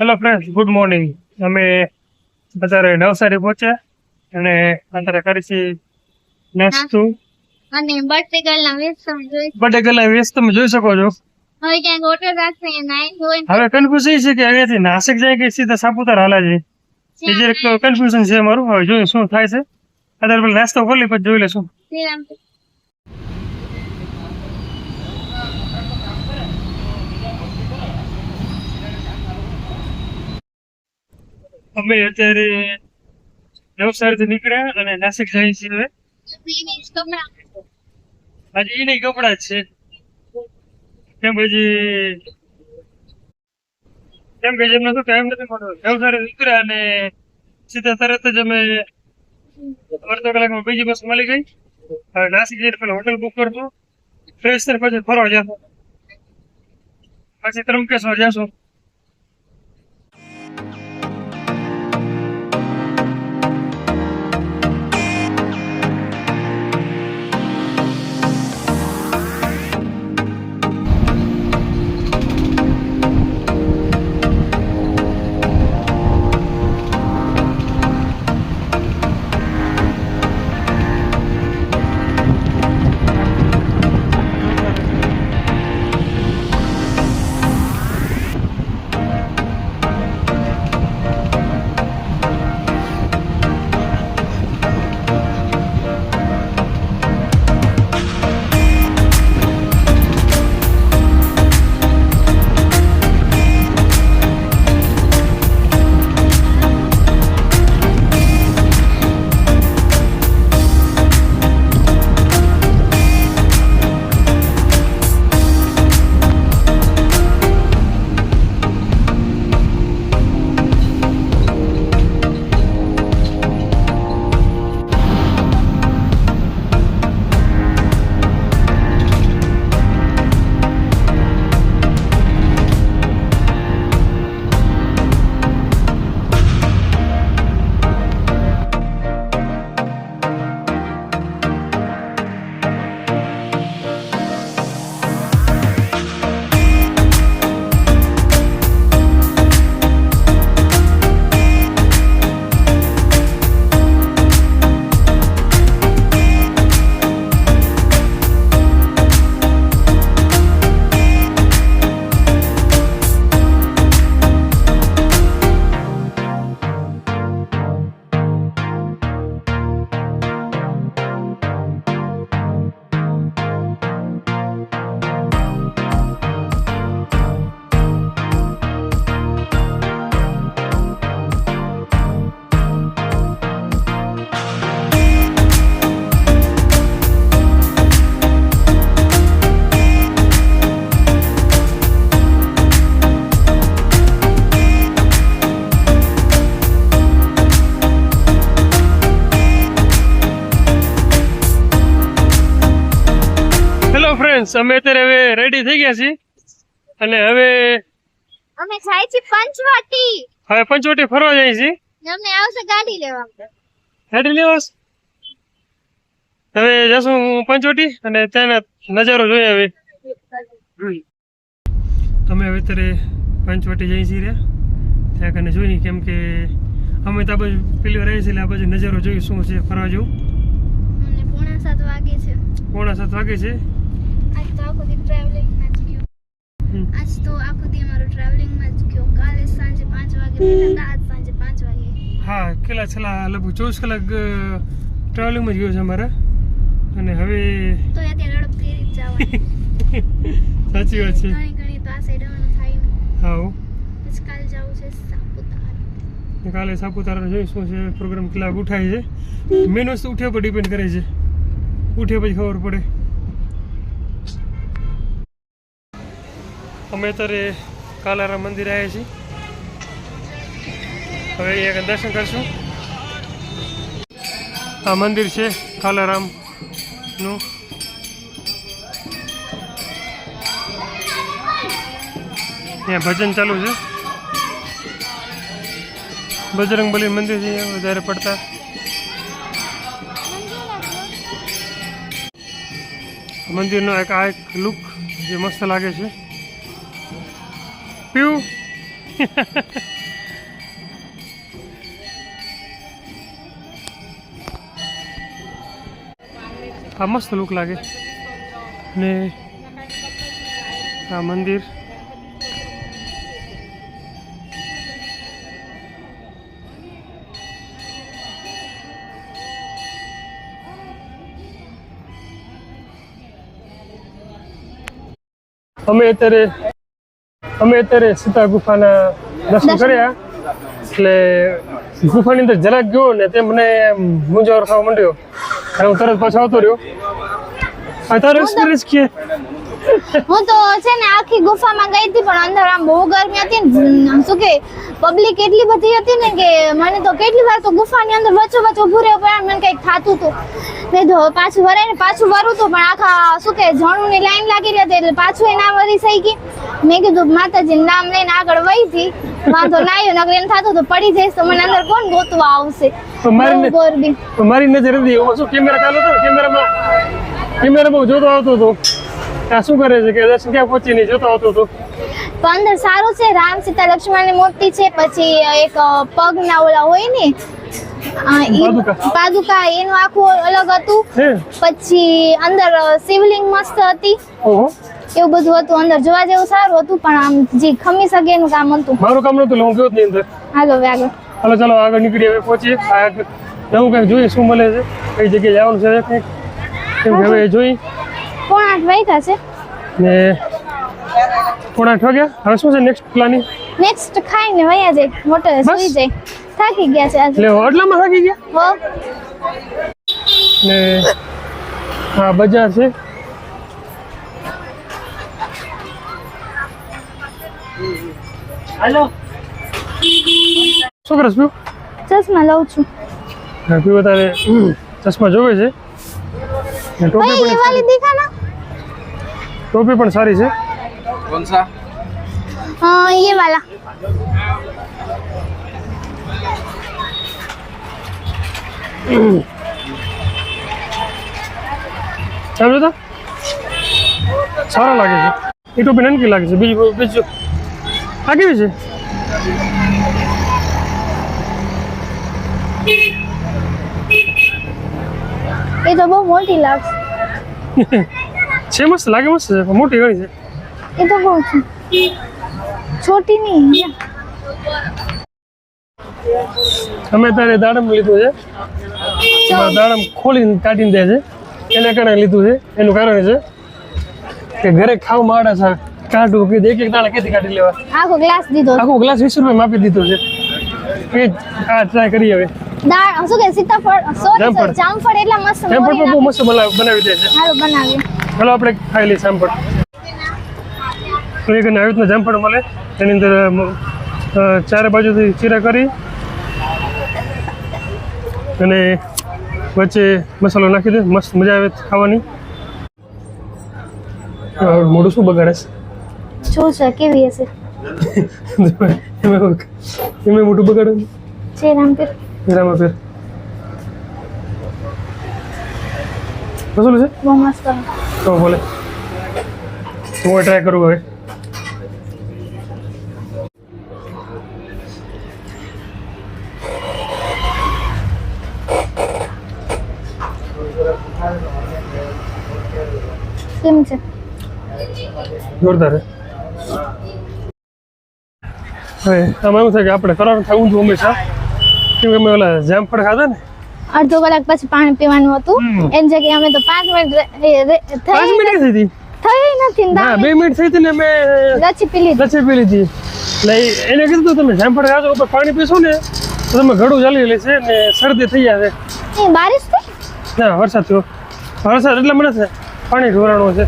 Hello friends good morning અમે અત્યારે નવસારી પહોંચ્યા અને અત્યારે કરીશી નાસ્તું અને બર્થડે ગર્લ ના વેસ તમે જોઈ બર્થડે ગર્લ વ્યસ્ત તમે જોઈ શકો છો. હવે ક્યાંક હોટલ રાખશે નાઈ હવે કન્ફ્યુઝન છે કે અહીંયાથી નાસિક જાય કે સીધા સાપુતારા હાલા છે એ જે કન્ફ્યુઝન છે મારું. હવે જોઈએ શું થાય છે. અત્યારે નાસ્તો ખોલી પછી જોઈ લેશું અમે અત્યારે નવસારીથી નીકળ્યા અને નાસિક જઈએ છીએ. આજે એ નહીં કપડા છે. કેમ પછી કેમ કે જેમને તો ટાઈમ નથી મળ્યો. નવસારી નીકળ્યા અને સીધા તરત જ અમે અડધો કલાકમાં બીજી બસ મળી ગઈ. હવે નાસિક જઈને પેલા હોટલ બુક કરશું. ફ્રેશ થઈને પછી ફરવા જશું. પછી ત્રંકેશ્વર જશું. ફ્રેન્ડ્સ અમે અત્યારે હવે રેડી થઈ ગયા છીએ. અને હવે અમે જાય છે પંચવટી. હવે પંચવટી ફરવા જઈએ છીએ. અમે આવશે ગાડી લેવા ગાડી લેવાસ હવે જશું પંચવટી અને ત્યાંના નજારો જોઈએ હવે. અમે હવે અત્યારે પંચવટી જઈ છીએ રહ્યા. ત્યાં કને જોઈએ કેમ કે અમે તો આ બાજુ પેલી વાર આવીએ છીએ એટલે આ બાજુ નજારો જોયું શું છે ફરવા જેવું. પોણા સાત વાગે છે. પોણા સાત વાગે છે. આજ તો આખો દી ટ્રાવેલિંગમાં જ ગયો. આજ તો આખો દી અમારો ટ્રાવેલિંગમાં જ ગયો. કાલે સાંજે પાંચ વાગે બેઠા આજ સાંજે પાંચ વાગે. હા કેટલા છેલ્લા લગભગ ચોવીસ કલાક ટ્રાવેલિંગમાં જ ગયો છે અમારે. અને હવે તો અત્યારે રડપ કરી જ જવાની. સાચી વાત છે. ઘણી ઘણી તો આ સાઈડ આવવાનું થાય હા હો. પછી કાલે જવું છે સાપુતારા. કાલે સાપુતારાનો જોઈ શું છે પ્રોગ્રામ કેટલા ઉઠાય છે. મેન વસ્તુ ઉઠ્યા પર ડિપેન્ડ કરે છે. ઉઠ્યા પછી ખબર પડે. અમે અત્યારે કાલારામ મંદિર આવ્યા છીએ. હવે અહીંયા દર્શન કરશું. આ મંદિર છે કાલારામનું. ત્યાં ભજન ચાલુ છે. બજરંગબલી મંદિર છે વધારે પડતા. મંદિરનો એક આ એક લુક જે મસ્ત લાગે છે. પીવું આ મસ્ત લુક લાગે. ને આ મંદિર. અમે અત્યારે અમે અત્યારે સીતા ગુફાના દર્શન કર્યા. એટલે ગુફાની અંદર જરાક ગયો ને તે મને મુંજાવર થવા માંડ્યો. અને હું તરત પાછો આવતો રહ્યો. તારો એક્સપિરિયન્સ કે હું તો છે ને આખી ગુફામાં ગઈ હતી પણ અંદર આમ બહુ ગરમી હતી ને શું કે પબ્લિક એટલી બધી હતી ને કે મને તો કેટલી વાર તો ગુફાની અંદર વચ્ચો વચ્ચે ઊભું રહેવું પડે મને કંઈક થતું હતું. મેં તો પાછું વરાઈને પાછું વરું તો પણ આખા શું કે જણુની લાઈન લાગેલી હતી એટલે પાછું એ ના વરી થઈ ગઈ. મેં કીધું માતાજી નામ લઈને આગળ વહી હતી વાંધો ના આવ્યો નગર એમ થતું તો પડી જઈશ તો મને અંદર કોણ ગોતવા આવશે? મારી નજર હતી કેમેરા ચાલુ હતો? કેમેરામાં કેમેરા બહુ જોતો આવતો હતો. આ શું કરે છે કે દર્શન ક્યાં પહોંચી નહીં? જોતો હતો તો. અંદર સારું છે. રામ સીતા લક્ષ્મણની મૂર્તિ છે. પછી એક પગ પગના ઓલા હોય ને પાદુકા. એનું આખું અલગ હતું. પછી અંદર શિવલિંગ મસ્ત હતી. એવું બધું હતું. અંદર જોવા જેવું સારું હતું પણ આમ જે ખમી શકે એનું કામ હતું. મારું કામ નતું હું ગયો જ અંદર. હાલો હવે આગળ. હાલો ચાલો આગળ નીકળી હવે પહોંચીએ. નવું કંઈક જોઈએ શું મળે છે? કઈ જગ્યાએ જવાનું છે કંઈક? કેમ હવે જોઈ. આઠ વાગ્યા છે. ને પોણા આઠ વાગ્યા? હવે શું છે નેક્સ્ટ પ્લાનિંગ નેક્સ્ટ ખાઈને વયા જાય મોટર સુઈ જાય. થાકી ગયા છે આજે. એટલે આટલામાં થાકી ગયા? હો. ને હા બજાર છે. શું કરસ પીવું? ચશ્મા લઉં છું. હા, પીવું તારે ચશ્મા જોવે છે. ને ટોપી પણ ये वाली दिखा ना ટોપી પણ સારી છે कौन सा हाँ ये वाला ચાલુ તો સારા લાગે છે એ ટોપી નાનકી લાગે છે બીજું બીજું આ કેવી છે ये तो बहुत मोटी लाग છે મસ્ત લાગે મસ્ત છે મોટી ઘણી છે. એ તો કહું છું. છોટી નહીં અમે તારે દાડમ લીધું છે. દાડમ ખોલીને કાઢીને દે છે. એને કારણે લીધું છે. એનું કારણ છે કે ઘરે ખાવ માડા છે કાઢું કે એક એક દાણા કેથી કાઢી લેવા? આખો ગ્લાસ દીધો. આખો ગ્લાસ 20 રૂપિયા માપી દીધો છે. એ આ ટ્રાય કરી હવે. દાળ શું કે સીતાફળ સોરી જામફળ. એટલા મસ્ત જામફળ બહુ મસ્ત બનાવી દે છે. સારું બનાવ્યું ચાલો આપણે ખાઈ લઈએ જામફળ તો એક આવી રીતના જામફળ મળે. એની અંદર ચારે બાજુથી ચીરા કરી અને વચ્ચે મસાલો નાખી દે. મસ્ત મજા આવે ખાવાની. મોઢું શું બગાડે શું છે કેવી હશે? છે એમાં મોટું બગાડે છે? રામપીર રામ પીર. મસાલો છે? બહુ મસ્ત તો બોલે હું ટ્રાય કરું હવે. કેમ છે? જોરદાર હવે આમાં એવું થાય કે આપણે કરવાનું થાય ઊંધું હંમેશા. કેમ કે અમે ઓલા જામફળ ખાધા ને અડધો કલાક પછી પાણી પીવાનું હતું. એમ એની જગ્યાએ અમે તો પાંચ મિનિટ થઈ મિનિટ થઈ થઈ નથી ના બે મિનિટ થઈ હતી ને મેં લચ્છી પી લીધી. લચ્છી પી લીધી. એટલે એને કીધું તમે જામફળ ખાશો ઉપર પાણી પીશો ને તો તમે ઘડું ચાલી લેશે ને શરદી થઈ જશે એ બારિશ થઈ? ના વરસાદ થયો. વરસાદ એટલે મને છે પાણી ઢોરાણું છે.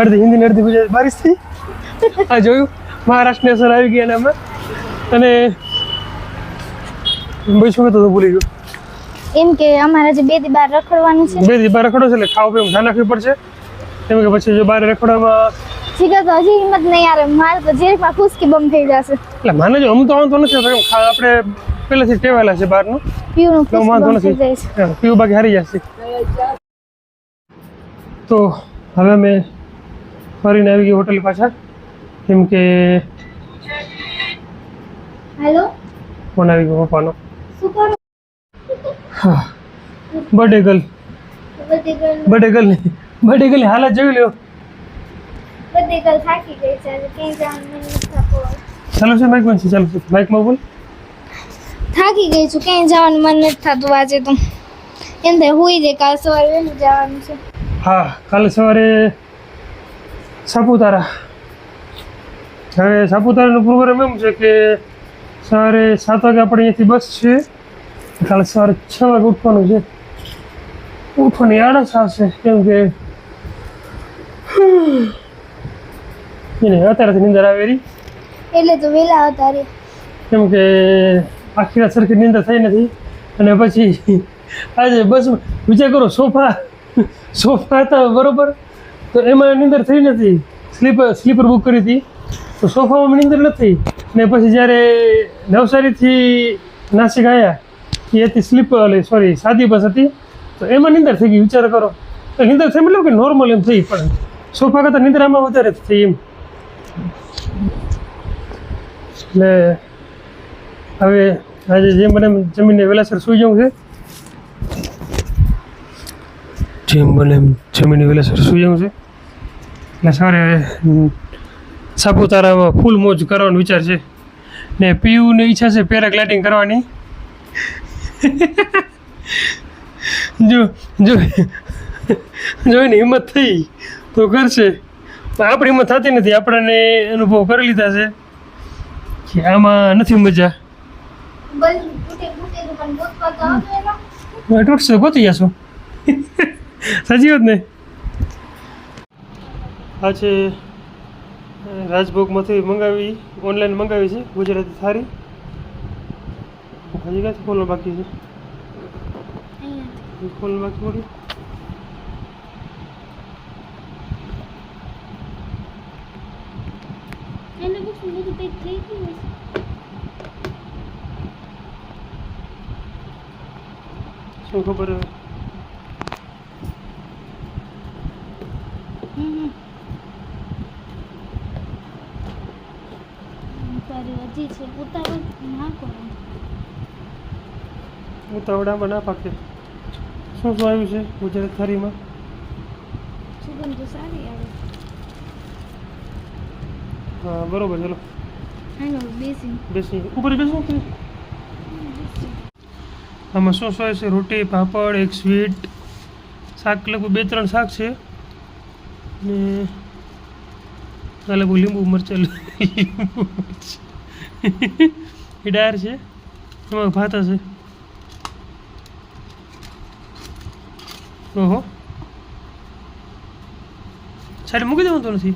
અડધી હિન્દી ને અડધી ગુજરાતી. બારિશ થઈ? આ જોયું? મહારાષ્ટ્રની અસર આવી ગઈ અને ભાઈ શું કહેતો તો ભૂલી ગયો. એમ કે અમારે જે બે દી બાર રખડવાનું છે. બે દી બાર રખડો છે એટલે ખાવ પીવું ધ્યાન રાખવી પડશે. કેમ કે પછી જો બહાર રખડવામાં જીગર તો હજી હિંમત નહીં યાર મારે તો જીરીકમાં ખુશકી બમ થઈ જશે. એટલે માને જો અમ તો વાંધો નથી આપણે પહેલેથી ટેવાયેલા છે બહારનું. પીવું તો વાંધો નથી. પીવું બાકી હારી જશે. તો હવે અમે ફરીને આવી ગઈ હોટલ પાછા કેમ કે હેલો? ફોન આવી ગયો પપ્પાનો. શું કરો? હા. બર્થડે ગર્લ બધી ગર્લ બર્થડે ગર્લની બર્થડે ગર્લની હાલત જોઈ લ્યો. બધી ગર્લ થાકી ગઈ છે ક્યાંય જવાનું મન ચાલુ છે માઇકમાં છે ચાલુ છે? માઇકમાં બોલ. થાકી ગઈ છું ક્યાંય જવાનું મન નથી થતું આજે તો. એમ થાય હુઈ જાય કાલ સવારે વહેલું જવાનું છે. હા કાલે સવારે સાપુતારા. હવે સાપુતારાનો પ્રોગ્રામ એમ છે કે સવારે સાત વાગે આપણે અહીંયાથી બસ છે. કાલે સવારે છ વાગે ઉઠવાનું છે. ઉઠવાની આળસ આવશે કેમ કે એને અત્યારેથી નિંદર આવેલી એટલે તો વેલા હતા રે કેમ કે આખી રાત સરખી નિંદર થઈ નથી. અને પછી આજે બસ વિચાર કરો સોફા સોફા હતા બરોબર. તો એમાં નિંદર થઈ નથી. સ્લીપર સ્લીપર બુક કરી હતી. તો સોફામાં નિંદર નથી. ને પછી જ્યારે નવસારીથી નાસિક આવ્યા એ હતી સ્લીપર સોરી સાદી બસ હતી. તો એમાં નિંદર થઈ ગઈ, વિચાર કરો. તો નિંદર થઈ, મતલબ કે નોર્મલ એમ થઈ પણ સોફા કરતાં નિંદ્રામાં વધારે થઈ એમ. એટલે હવે આજે જેમ બને જમીને વેલાસર સૂઈ જવું છે જેમ બને એમ જમીને વેલાસર સૂઈ જવું છે, એટલે સવારે સાપુતારામાં ફૂલ મોજ કરવાનો વિચાર છે. ને પીયુની ઈચ્છા છે, પેરાગ્લાઇડિંગ કરવાની. જો જો. જોઈને હિંમત થઈ, તો કરશે. પણ આપણી હિંમત થતી નથી. આપણને અનુભવ કરી લીધા છે કે આમાં નથી મજા. તૂટશે ગોતી જશો સાચી વાત ને? આ છે રાજભોગમાંથી મંગાવી ઓનલાઈન મંગાવી છે, ગુજરાતી થાળી. હજી ક્યાંથી ખોલવા બાકી છે ખોલવા બાકી હશે. શું ખબર હવે હજી છે ઉતાવળ ના કરો ઉતાવળામાં ના પાકે શું શું આવ્યું છે ગુજરાત થાળીમાં હા બરોબર ચલો. બેસી ઉપર બેસું કે? આમાં શું શું છે? રોટી પાપડ એક સ્વીટ શાક લગભગ બે ત્રણ શાક છે. ને આ લગભગ લીંબુ મરચાં લીંબુ એ ડાયર છે. એમાં ભાત હશે. ઓહો. સાઈડ મૂકી દેવાનું તો નથી?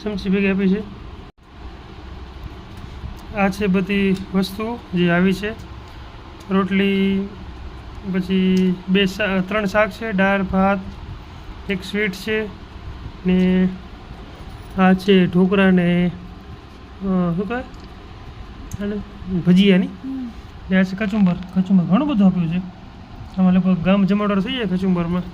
ચમચી ભેગી આપી છે. આ છે બધી વસ્તુ જે આવી છે. રોટલી, પછી બે ત્રણ શાક છે, દાળ, ભાત, એક સ્વીટ છે, ને આ છે ઢોકળા ને શું કહેવાય અને ભજીયાની? આ છે કચુંબર. કચુંબર ઘણું બધું આપ્યું છે. આમાં લગભગ ગામ જમાડો થઈ જાય કચુંબરમાં.